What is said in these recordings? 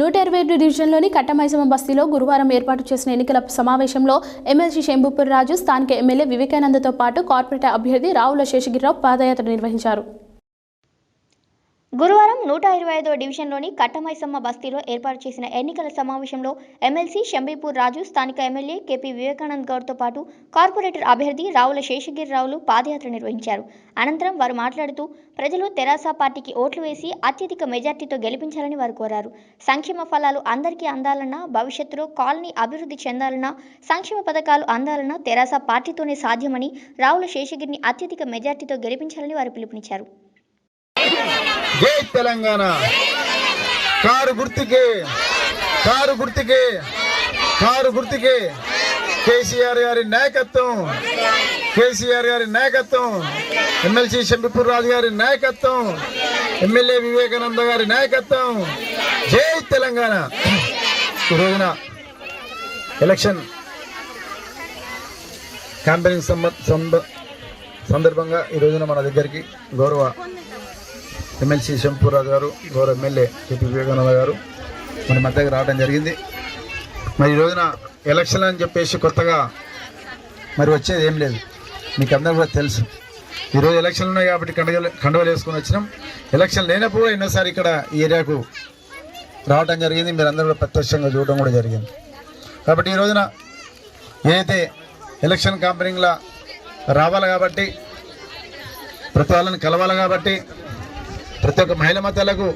నూట ఇరవై ఏడు డివిజన్లోని కట్టమైసమ్మ బస్తీలో గురువారం ఏర్పాటు చేసిన ఎన్నికల సమావేశంలో ఎమ్మెల్సీ శంభుపూర్ రాజు స్థానిక ఎమ్మెల్యే వివేకానందతో పాటు కార్పొరేటర్ అభ్యర్థి రావుల శేషగిరిరావు పాదయాత్ర నిర్వహించారు. గురువారం నూట ఇరవై ఐదో డివిజన్లోని కట్టమైసమ్మ బస్తీలో ఏర్పాటు చేసిన ఎన్నికల సమావేశంలో ఎమ్మెల్సీ షంబీపూర్ రాజు స్థానిక ఎమ్మెల్యే కేపీ వివేకానంద్ గౌడ్తో పాటు కార్పొరేటర్ అభ్యర్థి రావుల శేషగిరిరావులు పాదయాత్ర నిర్వహించారు. అనంతరం వారు మాట్లాడుతూ ప్రజలు తెరాస పార్టీకి ఓట్లు వేసి అత్యధిక మెజార్టీతో గెలిపించాలని వారు కోరారు. సంక్షేమ ఫలాలు అందరికీ అందాలన్నా భవిష్యత్తులో కాలనీ అభివృద్ధి చెందాలన్నా సంక్షేమ పథకాలు అందాలన్నా తెరాస పార్టీతోనే సాధ్యమని రావుల శేషగిరిని అత్యధిక మెజార్టీతో గెలిపించాలని వారు పిలుపునిచ్చారు. జై తెలంగాణ. కారు గుర్తుకి కారు గుర్తుకి కారు గుర్తుకి. కేసీఆర్ గారి నాయకత్వం కేసీఆర్ గారి నాయకత్వం ఎమ్మెల్సీ శంబిపూర్ రాజు గారి నాయకత్వం ఎమ్మెల్యే వివేకానంద గారి నాయకత్వం. జై తెలంగాణ. ఈ రోజున ఎలక్షన్ క్యాంపెయినింగ్ సంబ- సందర్భంగా ఈ రోజున మన దగ్గరికి గౌరవ ఎమ్మెల్సీ శంపూరాజు గారు గౌరవ ఎమ్మెల్యే కేపీ వివేకానంద గారు మన మధ్యకి రావడం జరిగింది. మరి ఈ రోజున ఎలక్షన్ అని చెప్పేసి కొత్తగా మరి వచ్చేది ఏం లేదు. మీకు అందరూ కూడా తెలుసు. ఈరోజు ఎలక్షన్లు ఉన్నాయి కాబట్టి కండగలు కండవలు వేసుకొని వచ్చినాం. ఎలక్షన్ లేనప్పుడు ఎన్నోసారి ఇక్కడ ఈ ఏరియాకు రావడం జరిగింది. మీరు అందరూ కూడా ప్రత్యక్షంగా చూడడం కూడా జరిగింది. కాబట్టి ఈ రోజున ఏదైతే ఎలక్షన్ కాంపెనింగ్లా రావాలి కాబట్టి ప్రతి వాళ్ళని కలవాలి కాబట్టి ప్రతి ఒక్క మహిళ మతాలకు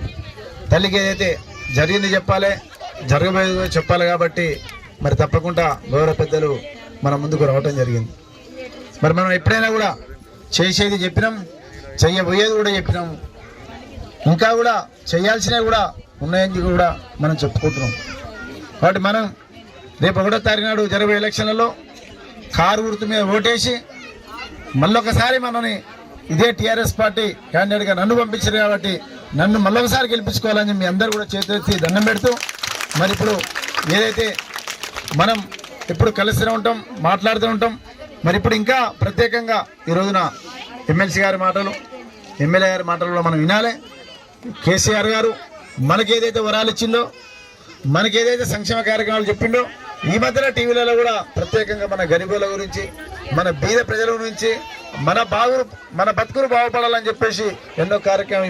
తల్లికి ఏదైతే జరిగింది చెప్పాలి జరగబోయేది చెప్పాలి కాబట్టి మరి తప్పకుండా గౌరవ పెద్దలు మన ముందుకు రావటం జరిగింది. మరి మనం ఎప్పుడైనా కూడా చేసేది చెప్పినాం చెయ్యబోయేది కూడా చెప్పినాం. ఇంకా కూడా చేయాల్సినవి కూడా ఉన్నాయని కూడా మనం చెప్పుకుంటున్నాం. కాబట్టి మనం రేపు ఒకటో తారీఖు నాడు జరిగే ఎలక్షన్లలో కారు గుర్తు మీద ఓటేసి మళ్ళొకసారి మనని ఇదే టీఆర్ఎస్ పార్టీ క్యాండిడేట్గా నన్ను పంపించారు కాబట్టి నన్ను మళ్ళొకసారి గెలిపించుకోవాలని మీ అందరూ కూడా చేతులెత్తి దండం పెడుతూ మరి ఇప్పుడు ఏదైతే మనం ఎప్పుడు కలిస్తూనే ఉంటాం మాట్లాడుతూ ఉంటాం మరి ఇప్పుడు ఇంకా ప్రత్యేకంగా ఈ రోజున ఎమ్మెల్సీ గారి మాటలు ఎమ్మెల్యే గారి మాటలు మనం వినాలి. కేసీఆర్ గారు మనకి ఏదైతే వరాలు ఇచ్చిందో మనకి ఏదైతే సంక్షేమ కార్యక్రమాలు చెప్పిండో ఈ మధ్యన టీవీలలో కూడా ప్రత్యేకంగా మన గరీబుల గురించి మన బీద ప్రజల గురించి మన బాగు మన బతుకులు బాగుపడాలని చెప్పేసి ఎన్నో కార్యక్రమం